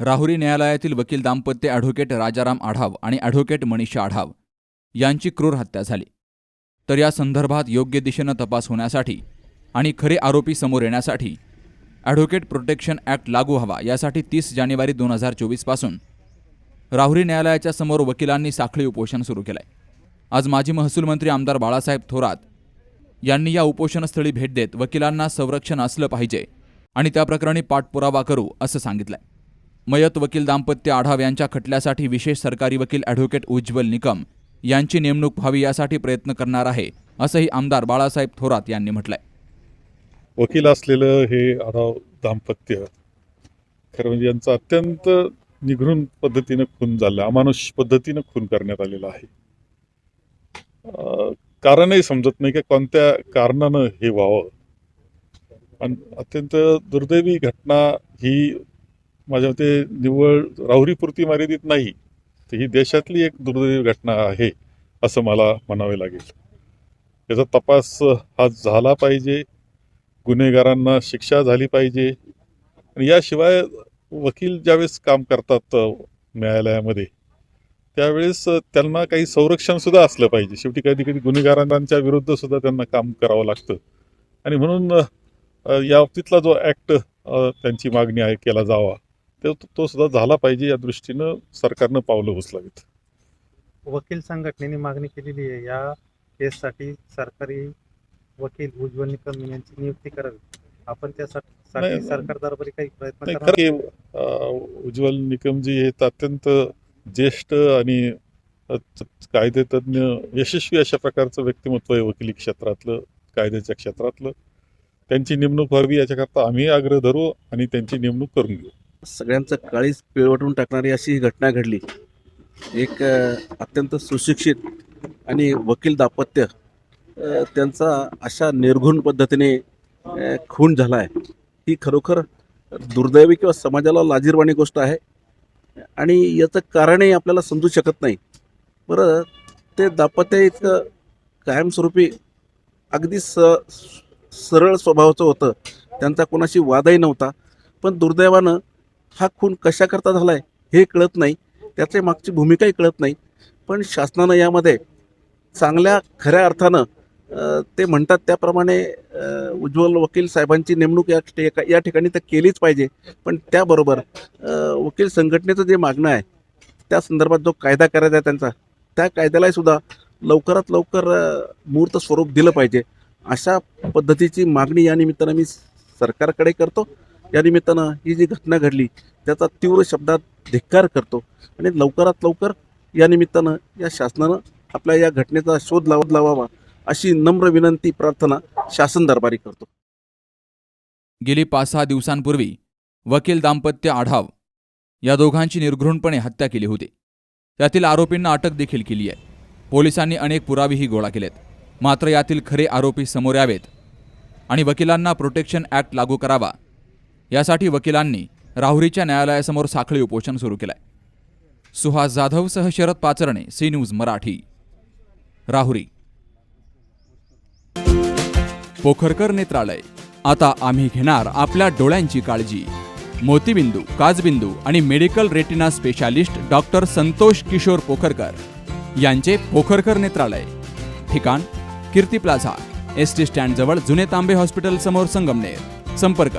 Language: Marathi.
राहुरी न्यायालयातील वकील दाम्पत्य ॲडव्होकेट राजाराम आढाव आणि ॲडव्होकेट मनीषा आढाव यांची क्रूर हत्या झाली. तर या संदर्भात योग्य दिशेनं तपास होण्यासाठी आणि खरे आरोपी समोर येण्यासाठी ॲडव्होकेट प्रोटेक्शन ॲक्ट लागू हवा यासाठी तीस जानेवारी दोन हजार चोवीसपासून राहुरी न्यायालयाच्या समोर वकिलांनी साखळी उपोषण सुरू केलंय. आज माजी महसूल मंत्री आमदार बाळासाहेब थोरात यांनी या उपोषणस्थळी भेट देत वकिलांना संरक्षण असलं पाहिजे आणि त्याप्रकरणी पाठपुरावा करू असं सांगितलंय. मयत वकील दाम्पत्य आढाव यांच्या खटल्यासाठी विशेष सरकारी वकील ॲडव्होकेट उज्ज्वल निकम यांची नेमणूक व्हावी यासाठी प्रयत्न करणार आहे असंही आमदार बाळासाहेब थोरात यांनी म्हटलंय. वकील असलेलं हे आढाव दाम्पत्य खरं म्हणजे यांचा अत्यंत निघृण पद्धतीनं खून झाला अमानुष पद्धतीनं खून करण्यात आलेला आहे. अं, कारणही समजत नाही की कोणत्या कारणानं हे व्हावं. आणि अत्यंत दुर्दैवी घटना ही माझ्या मते निव्वळ राहुरीपुरती मर्यादित नाही. तर ही देशातली एक दुर्दैवी घटना आहे असं मला म्हणावे लागेल. याचा तपास हा झाला पाहिजे. गुन्हेगारांना शिक्षा झाली पाहिजे. आणि याशिवाय वकील ज्यावेळेस काम करतात न्यायालयामध्ये त्यावेळेस त्यांना काही संरक्षण सुद्धा असलं पाहिजे. शेवटी कधी कधी गुन्हेगारांच्या विरुद्ध सुद्धा त्यांना काम करावं लागतं. आणि म्हणून या बाबतीतला जो ॲक्ट त्यांची मागणी आहे केला जावा. तो तो सुद्धा झाला पाहिजे या दृष्टीनं सरकारनं पावलं उचलावीत. वकील संघटनेने मागणी केलेली आहे या केससाठी सरकारी वकील उज्ज्वल निकम यांची नियुक्ती करावी. आपण त्यासाठी सरकार दरबारी काही प्रयत्न उज्ज्वल निकमजी हे अत्यंत ज्येष्ठ आणि कायदेतज्ञ यशस्वी अशा प्रकारचं व्यक्तिमत्व आहे वकिली क्षेत्रातलं कायद्याच्या क्षेत्रातलं. त्यांची नेमणूक व्हावी याच्याकरता आम्ही आग्रह धरू आणि त्यांची नेमणूक करून घेऊ. सगळ्यांचं काळीच पिळवटून टाकणारी अशी ही घटना घडली. एक अत्यंत सुशिक्षित आणि वकील दाम्पत्य त्यांचा अशा निर्घुण पद्धतीने खून झाला आहे ही खरोखर दुर्दैवी किंवा समाजाला लाजीरवाणी गोष्ट आहे आणि याचं कारणही आपल्याला समजू शकत नाही. बरं ते दाम्पत्य इतकं कायमस्वरूपी अगदी स सरळ स्वभावाचं होतं. त्यांचा कोणाशी वादही नव्हता. पण दुर्दैवानं हा खून कशाकरता झाला आहे हे कळत नाही. त्याचे मागची भूमिकाही कळत नाही. पण शासनानं यामध्ये चांगल्या खऱ्या अर्थानं ते म्हणतात त्याप्रमाणे उज्ज्वल वकील साहेबांची नेमणूक या ठिका या ठिकाणी तर केलीच पाहिजे. पण त्याबरोबर वकील संघटनेचं जे मागणं आहे त्या संदर्भात जो कायदा करायचा आहे त्यांचा त्या कायद्यालाही सुद्धा लवकरात लवकर मूर्त स्वरूप दिलं पाहिजे. अशा पद्धतीची मागणी या निमित्तानं मी सरकारकडे करतो. या निमित्तानं ही जी घटना घडली त्याचा तीव्र शब्दात धिक्कार करतो. आणि लवकरात लवकर या निमित्तानं या शासनानं आपल्या या घटनेचा शोध लावत लावावा अशी नम्र विनंती प्रार्थना शासन दरबारी करतो. गेली पाच सहा दिवसांपूर्वी वकील दाम्पत्य आढाव या दोघांची निर्घृणपणे हत्या केली होती. त्यातील आरोपींना अटक देखील केली आहे. पोलिसांनी अनेक पुरावेही गोळा केलेत. मात्र यातील खरे आरोपी समोर यावेत आणि वकिलांना प्रोटेक्शन ॲक्ट लागू करावा यासाठी वकिलांनी राहुरीच्या न्यायालयासमोर साखळी उपोषण सुरू केलंय. सुहास जाधवसह शरद पाचरणे सी न्यूज मराठी. राहुरी. पोखरकर नेत्रालय. आता आम्ही घेणार आपल्या डोळ्यांची काळजी. मोतीबिंदू काजबिंदू आणि medical retina specialist doctor Santosh Kishor Pokharkar यांचे पोखरकर नेत्रालय. ठिकाण कीर्ती प्लाझा एस टी स्टँडजवळ जुने तांबे हॉस्पिटल समोर संगमनेर. संपर्क